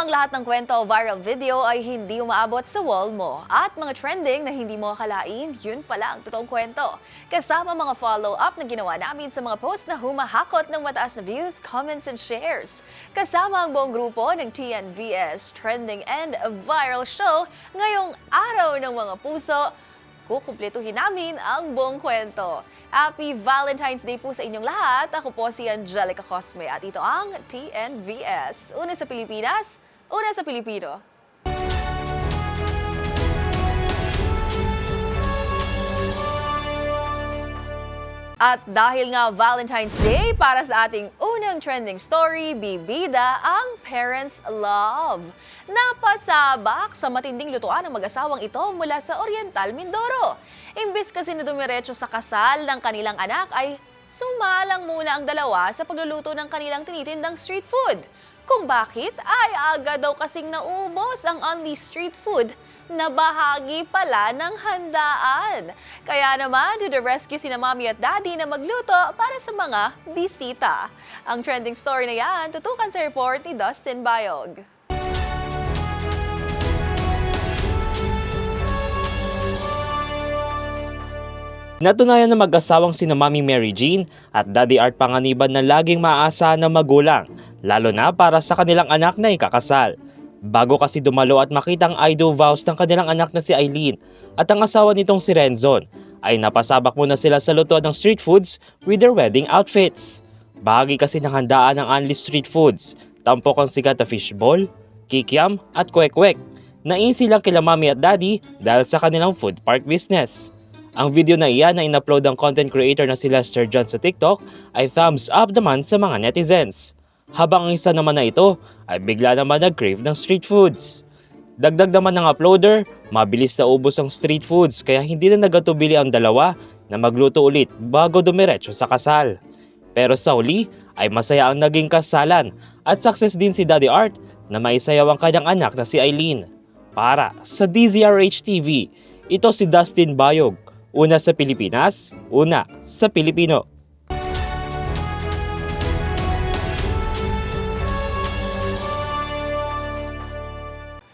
ang lahat ng kwento o viral video ay hindi umaabot sa wall mo. At mga trending na hindi mo akalain, yun pala ang totoong kwento. Kasama mga follow-up na ginawa namin sa mga post na humahakot ng mataas na views, comments, and shares. Kasama ang buong grupo ng TNVS Trending and Viral Show ngayong araw ng mga puso, kukumpletuhin namin ang buong kwento. Happy Valentine's Day po sa inyong lahat. Ako po si Angelica Cosme at ito ang TNVS. Una sa Pilipinas, una sa Pilipino. At dahil nga Valentine's Day, para sa ating unang trending story, bibida ang parents' love. Napasabak sa matinding lutuan ng mag-asawang ito mula sa Oriental, Mindoro. Imbis kasi na dumiretso sa kasal ng kanilang anak ay sumalang muna ang dalawa sa pagluluto ng kanilang tinitindang street food. Kung bakit ay agad daw kasing naubos ang only street food na bahagi pala ng handaan. Kaya naman, to the rescue sina mommy at daddy na magluto para sa mga bisita. Ang trending story na yan, tutukan sa report ni Dustin Bayog. Natunayan na mag-asawang sina Mami Mary Jean at Daddy Art Panganiban na laging maaasahan ng magulang, lalo na para sa kanilang anak na ikakasal. Bago kasi dumalo at makita ang idol vows ng kanilang anak na si Eileen at ang asawa nitong si Renzon, ay napasabak muna sila sa lutuan ng street foods with their wedding outfits. Bahagi kasi ng handaan ng Anli Street Foods, tampok ang sikat na fishball, kikiam at kwek-kwek. Nainsi lang kila mami at daddy dahil sa kanilang food park business. Ang video na iyan na in-upload ng content creator na si Lester John sa TikTok ay thumbs up naman sa mga netizens. Habang ang isa naman na ito ay bigla naman nag-crave ng street foods. Dagdag naman ng uploader, mabilis na ubos ang street foods kaya hindi na nagatubili ang dalawa na magluto ulit bago dumiretso sa kasal. Pero sa huli ay masaya ang naging kasalan at success din si Daddy Art na maisayaw ang kanyang anak na si Eileen. Para sa DZRH TV, ito si Dustin Bayog. Una sa Pilipinas, una sa Pilipino.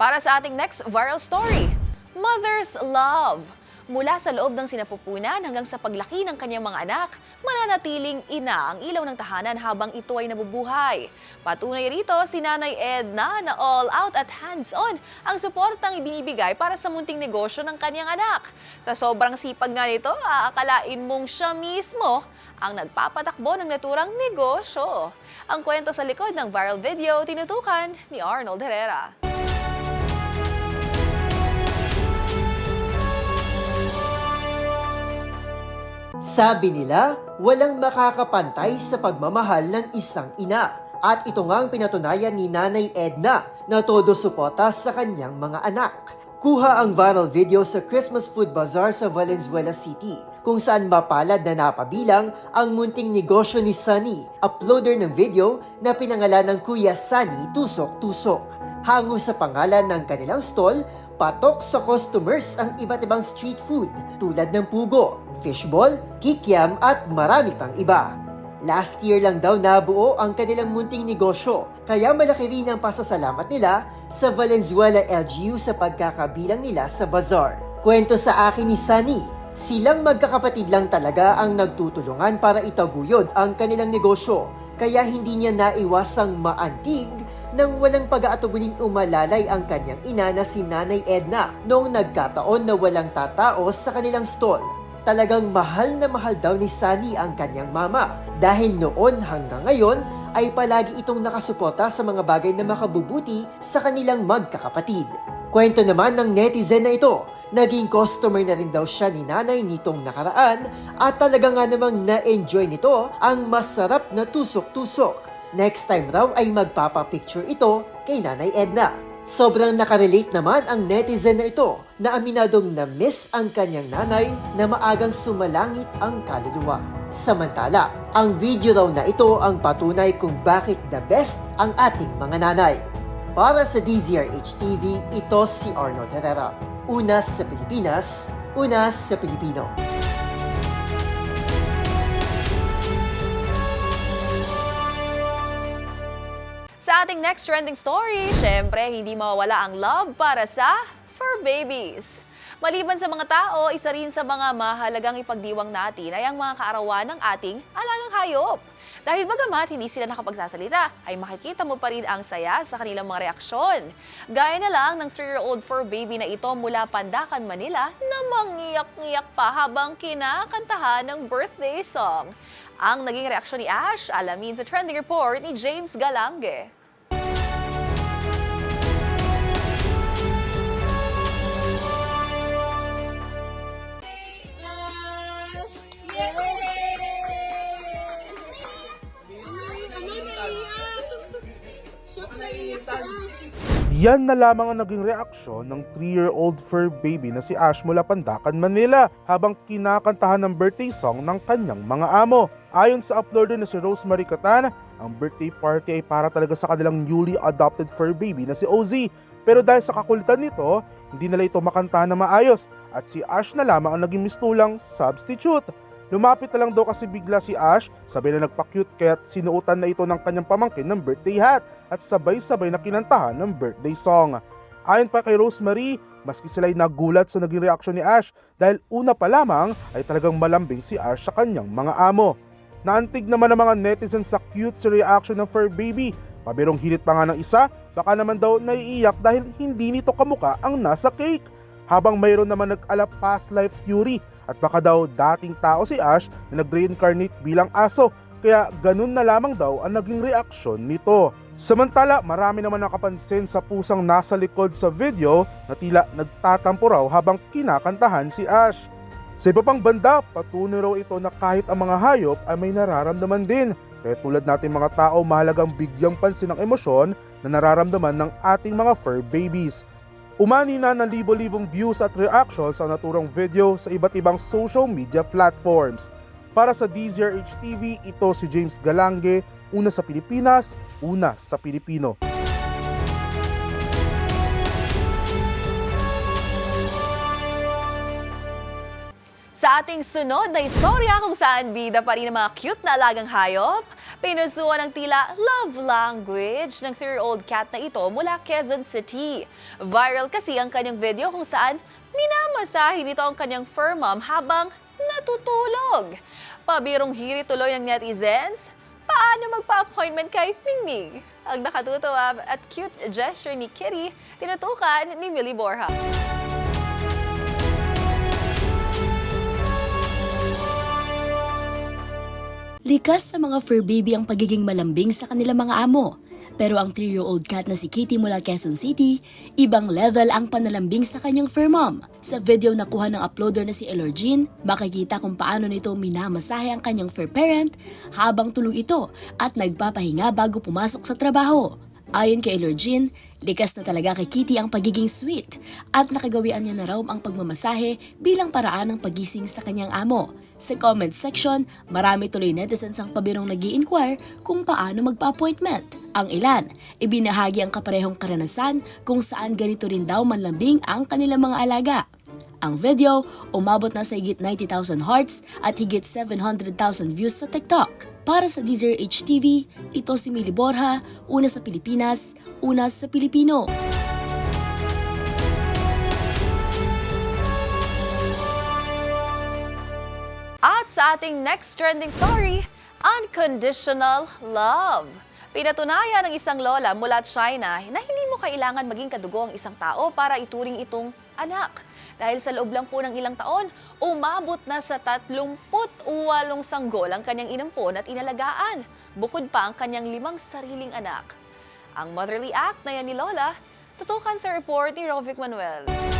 Para sa ating next viral story, Mother's Love. Mula sa loob ng sinapupunan hanggang sa paglaki ng kanyang mga anak, mananatiling ina ang ilaw ng tahanan habang ito ay nabubuhay. Patunay rito si Nanay Edna na all out at hands-on ang suportang ibinibigay para sa munting negosyo ng kanyang anak. Sa sobrang sipag nga nito, aakalain mong siya mismo ang nagpapatakbo ng naturang negosyo. Ang kwento sa likod ng viral video tinutukan ni Arnold Herrera. Sabi nila, walang makakapantay sa pagmamahal ng isang ina. At ito nga ang pinatunayan ni Nanay Edna na todo suporta sa kanyang mga anak. Kuha ang viral video sa Christmas Food Bazaar sa Valenzuela City kung saan mapalad na napabilang ang munting negosyo ni Sunny, uploader ng video na pinangalan ng Kuya Sunny Tusok Tusok. Hango sa pangalan ng kanilang stall, patok sa customers ang iba't ibang street food tulad ng pugo, fishball, kikiam at marami pang iba. Last year lang daw nabuo ang kanilang munting negosyo, kaya malaki rin ang pasasalamat nila sa Valenzuela LGU sa pagkakabilang nila sa bazaar. Kwento sa akin ni Sunny, silang magkakapatid lang talaga ang nagtutulungan para itaguyod ang kanilang negosyo, kaya hindi niya naiwasang maantig nang walang pag-aatuguling umalalay ang kanyang ina na si Nanay Edna noong nagkataon na walang tatao sa kanilang stall. Talagang mahal na mahal daw ni Sunny ang kanyang mama dahil noon hanggang ngayon ay palagi itong nakasuporta sa mga bagay na makabubuti sa kanilang magkakapatid. Kwento naman ng netizen na ito, naging customer na rin daw siya ni nanay nitong nakaraan at talaga nga namang na-enjoy nito ang masarap na tusok-tusok. Next time raw ay magpapapicture ito kay Nanay Edna. Sobrang nakarelate naman ang netizen na ito na aminadong na-miss ang kanyang nanay na maagang sumalangit ang kaluluwa. Samantala, ang video raw na ito ang patunay kung bakit the best ang ating mga nanay. Para sa DZRH TV, ito si Arnold Herrera. Una sa Pilipinas, una sa Pilipino. Ating next trending story, syempre hindi mawawala ang love para sa fur babies. Maliban sa mga tao, isa rin sa mga mahalagang ipagdiwang natin ay ang mga kaarawan ng ating alagang hayop. Dahil bagamat hindi sila nakapagsasalita, ay makikita mo pa rin ang saya sa kanilang mga reaksyon. Gaya na lang ng 3-year-old fur baby na ito mula Pandakan, Manila na mangiyak-ngiyak pa habang kinakantahan ng birthday song. Ang naging reaksyon ni Ash, alamin sa trending report ni James Galange. Yan na lamang ang naging reaksyon ng 3-year-old fur baby na si Ash mula Pandakan, Manila habang kinakantahan ng birthday song ng kanyang mga amo. Ayon sa uploader na si Rosemary Catan, ang birthday party ay para talaga sa kanilang newly adopted fur baby na si OZ. Pero dahil sa kakulitan nito, hindi nila ito makantahan na maayos at si Ash na lamang ang naging mistulang substitute. Lumapit na lang daw kasi bigla si Ash, sabi na nagpa-cute kaya't sinuotan na ito ng kanyang pamangkin ng birthday hat at sabay-sabay na kinantahan ng birthday song. Ayon pa kay Rosemary, maski sila'y nagulat sa naging reaksyon ni Ash dahil una pa lamang ay talagang malambing si Ash sa kanyang mga amo. Naantig naman ang mga netizens sa cute sa reaction ng fur baby. Pabirong hilit pa nga ng isa, baka naman daw naiiyak dahil hindi nito kamuka ang nasa cake. Habang mayroon naman nag-alap past life theory at baka daw dating tao si Ash na nag-reincarnate bilang aso kaya ganun na lamang daw ang naging reaksyon nito. Samantala, marami naman nakapansin sa pusang nasa likod sa video na tila nagtatampo raw habang kinakantahan si Ash. Sa iba pang banda, patunay raw ito na kahit ang mga hayop ay may nararamdaman din. Kaya tulad natin mga tao, mahalagang bigyang pansin ang emosyon na nararamdaman ng ating mga fur babies. Umani na ng libo-libong views at reactions ang naturang video sa iba't ibang social media platforms. Para sa DZRH TV, ito si James Galange, una sa Pilipinas, una sa Pilipino. Sa ating sunod na istorya kung saan bida pa rin ang mga cute na alagang hayop, pinusuan ng tila love language ng 3-year-old cat na ito mula Quezon City. Viral kasi ang kanyang video kung saan minamasahin nito ang kanyang fur mom habang natutulog. Pabirong hiri tuloy ng netizens, paano magpa-appointment kay Mingming? Ang nakatutuwa at cute gesture ni Kitty, tinutukan ni Millie Borja. Likas sa mga fur baby ang pagiging malambing sa kanilang mga amo. Pero ang 3-year-old cat na si Kitty mula Quezon City, ibang level ang panalambing sa kanyang fur mom. Sa video na kuha ng uploader na si Elorgine, makikita kung paano nito minamasahe ang kanyang fur parent habang tulog ito at nagpapahinga bago pumasok sa trabaho. Ayon kay Elorgine, likas na talaga kay Kitty ang pagiging sweet at nakagawian niya na raw ang pagmamasahe bilang paraan ng pagising sa kanyang amo. Sa comment section, marami tuloy netizens ang pabirong nag inquire kung paano magpa-appointment. Ang ilan, ibinahagi ang kaparehong karanasan kung saan ganito rin daw manlambing ang kanilang mga alaga. Ang video, umabot na sa higit 90,000 hearts at higit 700,000 views sa TikTok. Para sa Deezer HTV, ito si Mili Borja, una sa Pilipinas, una sa Pilipino. Sa ating next trending story, unconditional love. Pinatunayan ng isang lola mula China na hindi mo kailangan maging kadugo ang isang tao para ituring itong anak. Dahil sa loob lang po ng ilang taon, umabot na sa 38 sanggol ang kanyang inampon at inalagaan. Bukod pa ang kanyang limang sariling anak. Ang motherly act na yan ni Lola, tutukan sa report ni Rovic Manuel.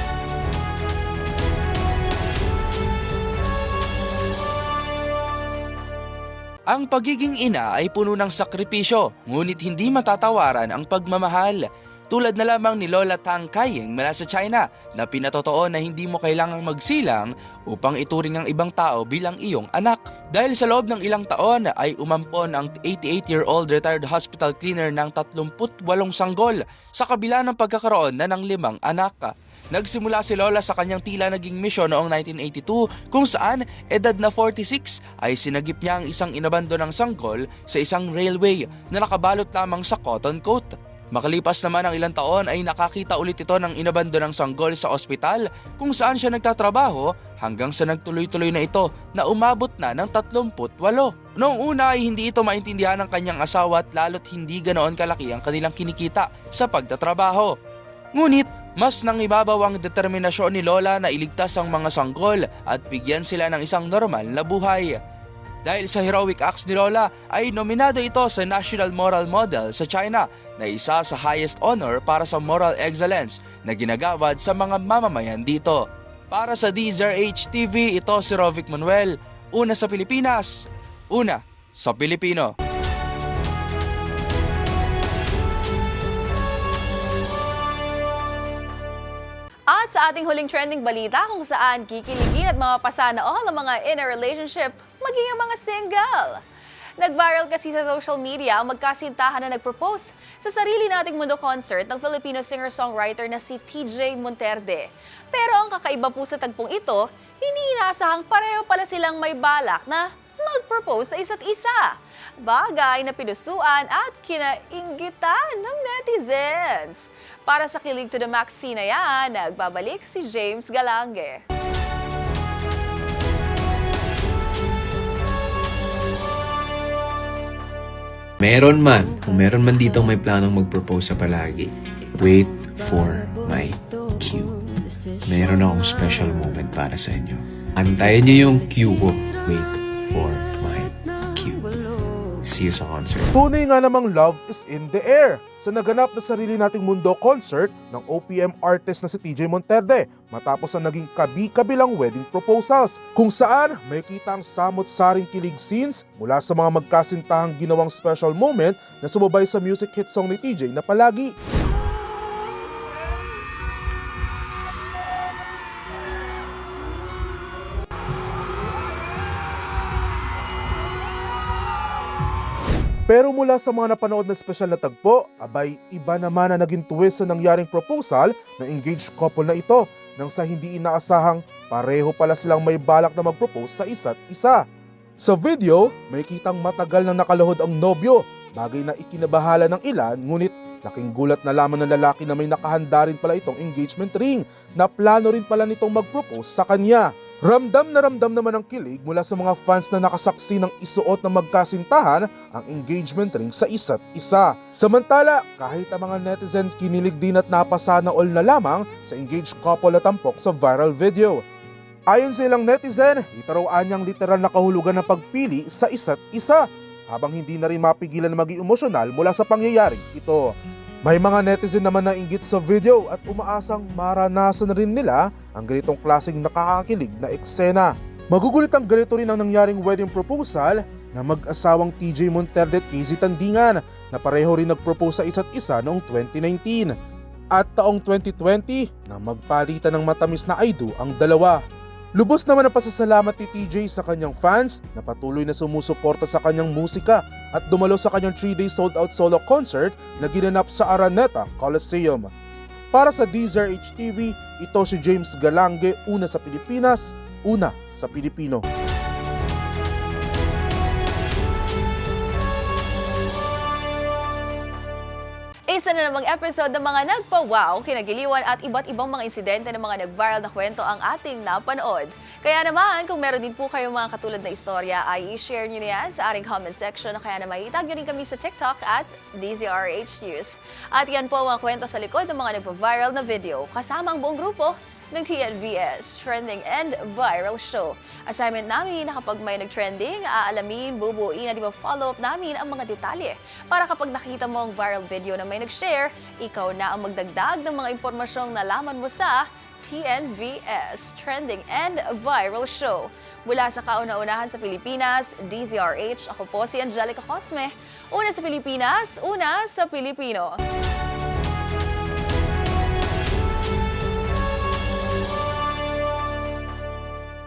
Ang pagiging ina ay puno ng sakripisyo, ngunit hindi matatawaran ang pagmamahal. Tulad na lamang ni Lola Tang Kaying mula sa China na pinatotoo na hindi mo kailangang magsilang upang ituring ang ibang tao bilang iyong anak. Dahil sa loob ng ilang taon ay umampon ang 88-year-old retired hospital cleaner ng 38 sanggol sa kabila ng pagkakaroon na ng limang anak. Nagsimula si Lola sa kanyang tila naging misyon noong 1982 kung saan edad na 46 ay sinagip niya ang isang inabando ng sanggol sa isang railway na nakabalot lamang sa cotton coat. Makalipas naman ang ilang taon ay nakakita ulit ito ng inabando ng sanggol sa ospital kung saan siya nagtatrabaho hanggang sa nagtuloy-tuloy na ito na umabot na ng 38. Noong una ay hindi ito maintindihan ng kanyang asawa at lalo't hindi ganoon kalaki ang kanilang kinikita sa pagtatrabaho. Ngunit mas nangibabaw ang determinasyon ni Lola na iligtas ang mga sanggol at bigyan sila ng isang normal na buhay. Dahil sa heroic acts ni Lola ay nominado ito sa National Moral Model sa China na isa sa highest honor para sa moral excellence na ginagawad sa mga mamamayan dito. Para sa DZRH TV, ito si Rovic Manuel. Una sa Pilipinas, una sa Pilipino. Sa ating huling trending balita kung saan kikiligin at mapapasa na all ang mga in a relationship, maging ang mga single. Nag-viral kasi sa social media ang magkasintahan na nag-propose sa sarili nating mundo concert ng Filipino singer-songwriter na si TJ Monterde. Pero ang kakaiba po sa tagpong ito, hindi inaasahang pareho pala silang may balak na mag-propose sa isa't isa. Bagay na pinusuan at kinainggitan ng netizens. Para sa Kilig to the Max na yan, nagbabalik si James Galange. Meron man, kung meron man dito may planong mag-propose sa palagi, wait for my cue. Meron akong special moment para sa inyo. Antayin niyo yung cue ko. Wait. See sa concert. Tunay nga namang love is in the air sa naganap na sarili nating mundo concert ng OPM artist na si TJ Monterde matapos ang naging kabi-kabilang wedding proposals kung saan may kita ang samot-saring kilig scenes mula sa mga magkasintahang ginawang special moment na sumubay sa music hit song ni TJ na palagi. Pero mula sa mga napanood na special na tagpo, abay iba naman na naging twist sa nangyaring proposal ng engaged couple na ito nang sa hindi inaasahang pareho pala silang may balak na mag-propose sa isa't isa. Sa video, may kitang matagal nang nakaluhod ang nobyo, bagay na ikinabahala ng ilan ngunit laking gulat na lamang ng lalaki na may nakahanda rin pala itong engagement ring na plano rin pala nitong mag-propose sa kanya. Ramdam na ramdam naman ang kilig mula sa mga fans na nakasaksi ng isuot ng magkasintahan ang engagement ring sa isa't isa. Samantala, kahit ang mga netizen kinilig din at napasana all na lamang sa engaged couple na tampok sa viral video. Ayon sa ilang netizen, ito raw anyang literal na kahulugan ng pagpili sa isa't isa habang hindi na rin mapigilan na maging emosyonal mula sa pangyayaring ito. May mga netizen naman na inggit sa video at umaasang maranasan na rin nila ang ganitong klaseng nakakakilig na eksena. Magugulit ang ganito rin ang nangyaring wedding proposal na mag-asawang TJ Monterde at Casey Tandingan na pareho rin nag-propose sa isa't isa noong 2019. At taong 2020 na magpalitan ng matamis na I ang dalawa. Lubos naman ang pasasalamat ni TJ sa kanyang fans na patuloy na sumusuporta sa kanyang musika at dumalo sa kanyang 3-day sold-out solo concert na ginanap sa Araneta Coliseum. Para sa DZRH TV, ito si James Galange, una sa Pilipinas, una sa Pilipino. Isa na namang episode ng mga nagpa-wow, kinagiliwan at iba't ibang mga insidente ng mga nag-viral na kwento ang ating napanood. Kaya naman, kung meron din po kayong mga katulad na istorya, ay i-share nyo na yan sa ating comment section. Kaya naman, itag nyo rin kami sa TikTok at DZRH News. At yan po ang mga kwento sa likod ng mga nagpa-viral na video kasama ang buong grupo ng TNVS Trending and Viral Show. Assignment namin na kapag may nag-trending, aalamin, bubuuin at ipa-follow up namin ang mga detalye. Para kapag nakita mo ang viral video na may nag-share, ikaw na ang magdagdag ng mga impormasyong nalaman mo sa TNVS Trending and Viral Show. Mula sa kauna-unahan sa Pilipinas, DZRH, ako po si Angelica Cosme. Una sa Pilipinas, una sa Pilipino.